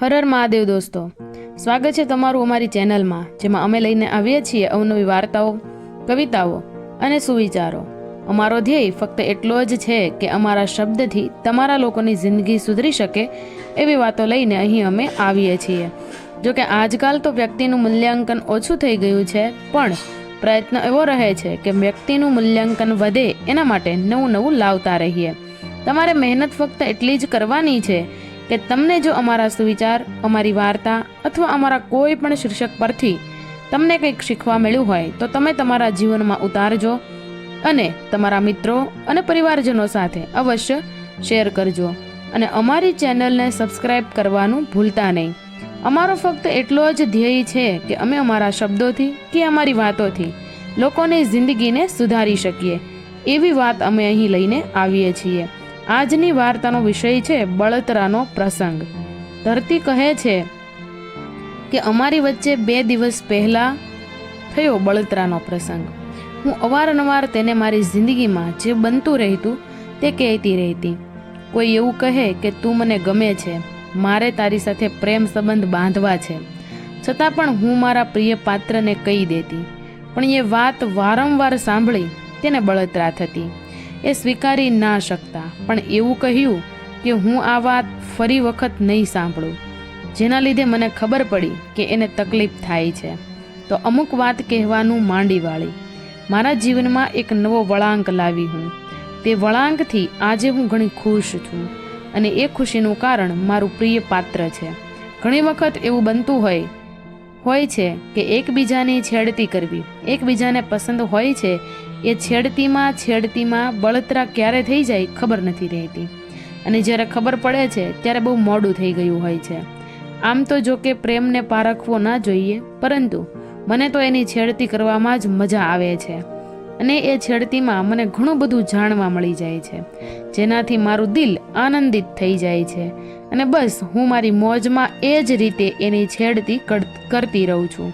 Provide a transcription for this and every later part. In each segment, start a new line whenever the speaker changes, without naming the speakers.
હર હર મહાદેવ દોસ્તો, સ્વાગત છે તમારું અમારી ચેનલમાં, જેમાં અમે લઈને આવીએ છીએ અવનવી વાર્તાઓ, કવિતાઓ અને સુવિચારો. અમારો ધ્યેય ફક્ત એટલો જ છે કે અમારા શબ્દથી તમારા લોકોની જિંદગી સુધરી શકે એવી વાતો લઈને અહીં અમે આવીએ છીએ. જો કે આજકાલ તો વ્યક્તિનું મૂલ્યાંકન ઓછું થઈ ગયું છે, પણ પ્રયત્ન એવો રહે છે કે વ્યક્તિનું મૂલ્યાંકન વધે એના માટે નવું નવું લાવતા રહીએ. તમારે મહેનત ફક્ત એટલી જ કરવાની છે કે તમને જો અમારા સુવિચાર, અમારી વાર્તા અથવા અમારા કોઈ પણ શીર્ષક પરથી તમને કંઈક શીખવા મળ્યું હોય, તો તમે તમારા જીવનમાં ઉતારજો અને તમારા મિત્રો અને પરિવારજનો સાથે અવશ્ય શેર કરજો. અને અમારી ચેનલને સબસ્ક્રાઇબ કરવાનું ભૂલતા નહીં. અમારો ફક્ત એટલો જ ધ્યેય છે કે અમે અમારા શબ્દોથી કે અમારી વાતોથી લોકોની જિંદગીને સુધારી શકીએ. એવી વાત અમે અહીં લઈને આવીએ છીએ. આજની વાર્તાનો વિષય છે બળતરાનો પ્રસંગ. ધરતી કહે છે કે અમારી વચ્ચે બે દિવસ પહેલાં થયો બળતરાનો પ્રસંગ. હું અવારનવાર તેને મારી જિંદગીમાં જે બનતું રહેતું તે કહેતી રહેતી. કોઈ એવું કહે કે તું મને ગમે છે, મારે તારી સાથે પ્રેમ સંબંધ બાંધવા છે. છતાં પણ હું મારા પ્રિય પાત્રને કહી દેતી. પણ એ વાત વારંવાર સાંભળી તેને બળતરા થતી. એ સ્વીકારી ના શકતા. પણ એવું કહ્યું કે હું આ વાત ફરી વખત નહીં સાંભળું. જેના લીધે મને ખબર પડી કે એને તકલીફ થાય છે. તો અમુક વાત કહેવાનું માંડી વાળી મારા જીવનમાં એક નવો વળાંક લાવી હું. તે વળાંકથી આજે હું ઘણી ખુશ છું અને એ ખુશીનું કારણ મારું પ્રિય પાત્ર છે. ઘણી વખત એવું બનતું હોય હોય છે કે એકબીજાની છેડતી કરવી. એકબીજાને પસંદ હોય છે એ છેડતીમાં છેડતીમાં બળતરા ક્યારે થઈ જાય ખબર નથી રહેતી. અને જ્યારે ખબર પડે છે, ત્યારે બહુ મોડું થઈ ગયું હોય છે. આમ તો જો કે પ્રેમને પારખવો ના જોઈએ, પરંતુ મને તો એની છેડતી કરવામાં જ મજા આવે છે. અને એ છેડતીમાં મને ઘણું બધું જાણવા મળી જાય છે, જેનાથી મારું દિલ આનંદિત થઈ જાય છે. અને બસ, હું મારી મોજમાં એ જ રીતે એની છેડતી કર- કરતી રહું છું.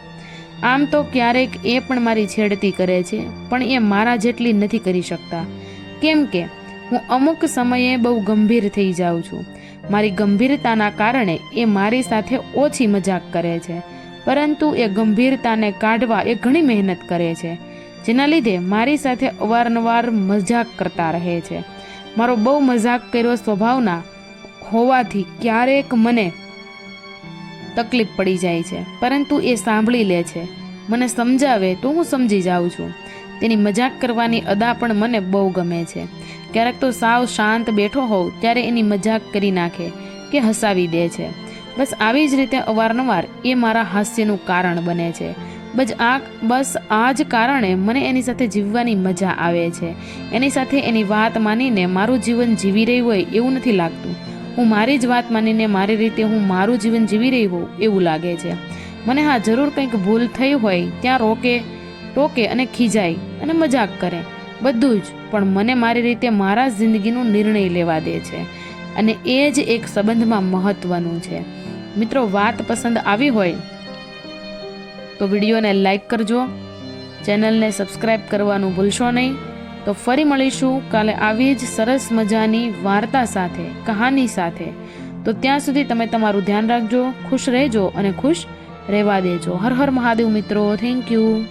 આમ તો ક્યારેક એ પણ મારી છેડતી કરે છે, પણ એ મારા જેટલી નથી કરી શકતા. કેમ કે, હું અમુક સમયે બહુ ગંભીર થઈ જાઉં છું. મારી ગંભીરતાના કારણે એ મારી સાથે ઓછી મજાક કરે છે, પરંતુ એ ગંભીરતાને કાઢવા એ ઘણી મહેનત કરે છે, જેના લીધે મારી સાથે અવારનવાર મજાક કરતા રહે છે. મારો બહુ મજાક કર્યો સ્વભાવના હોવાથી ક્યારેક મને તકલીફ પડી જાય છે. પરંતુ એ સાંભળી લે છે. મને સમજાવે તો હું સમજી જાઉં છું. તેની મજાક કરવાની અદા પણ મને બહુ ગમે છે. ક્યારેક તો સાવ શાંત બેઠો હોઉં ત્યારે એની મજાક કરી નાખે કે હસાવી દે છે. બસ આવી જ રીતે અવારનવાર એ મારા હાસ્યનું કારણ બને છે. બસ આ બસ આ જ કારણે મને એની સાથે જીવવાની મજા આવે છે. એની સાથે એની વાત માનીને મારું જીવન જીવી રહી હોય એવું નથી લાગતું. હું મારી જ વાત માનીને મારી રીતે હું મારું જીવન જીવી રહી હોઉં એવું લાગે છે. મને હા જરૂર કંઈક ભૂલ થઈ હોય ત્યાં રોકે, ટોકે અને ખીજાય અને મજાક કરે. બધું જ, પણ મને મારી રીતે મારા જિંદગીનો નિર્ણય લેવા દે છે. અને એ જ એક સંબંધમાં મહત્વનું છે. મિત્રો, વાત પસંદ આવી હોય તો વિડીયોને લાઈક કરજો. ચેનલને સબસ્ક્રાઈબ કરવાનું ભૂલશો નહીં. તો ફરી મળીશું. કાલે આવી જ સરસ મજાની વાર્તા સાથે, કહાની સાથે. તો ત્યાં સુધી તમે તમારું ધ્યાન રાખજો, ખુશ રહેજો અને ખુશ રહેવા દેજો. હર હર મહાદેવ મિત્રો. Thank you